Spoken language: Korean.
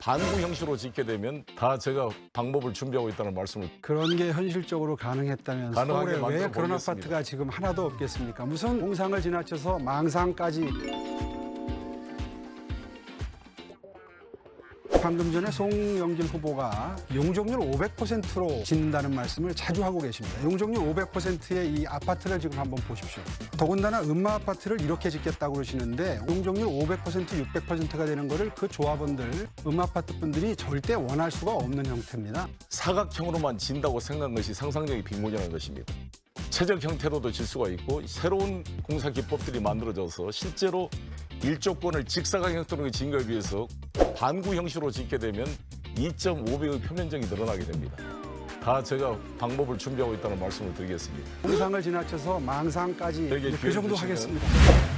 반구 형식으로 짓게 되면 다 제가 방법을 준비하고 있다는 말씀을 그런 게 현실적으로 가능했다면 가능하게 서울에 왜 만들어 그런 보겠습니다. 아파트가 지금 하나도 없겠습니까? 무슨 공상을 지나쳐서 망상까지 방금 전에 송영길 후보가 용적률 500%로 짓는다는 말씀을 자주 하고 계십니다. 용적률 500%의 이 아파트를 지금 한번 보십시오. 더군다나 음마 아파트를 이렇게 짓겠다고 그러시는데 용적률 500% 600%가 되는 거를 그 조합원들, 음마 아파트 분들이 절대 원할 수가 없는 형태입니다. 사각형으로만 진다고 생각한 것이 상상력이 빈곤이라는 것입니다. 최적 형태로도 질 수가 있고 새로운 공사 기법들이 만들어져서 실제로 일조권을 직사각 형태로 짓는 걸 위해서 반구 형식으로 짓게 되면 2.5배의 표면적이 늘어나게 됩니다. 다 제가 방법을 준비하고 있다는 말씀을 드리겠습니다. 공상을 지나쳐서 망상까지 되게 그 정도 주시면 하겠습니다.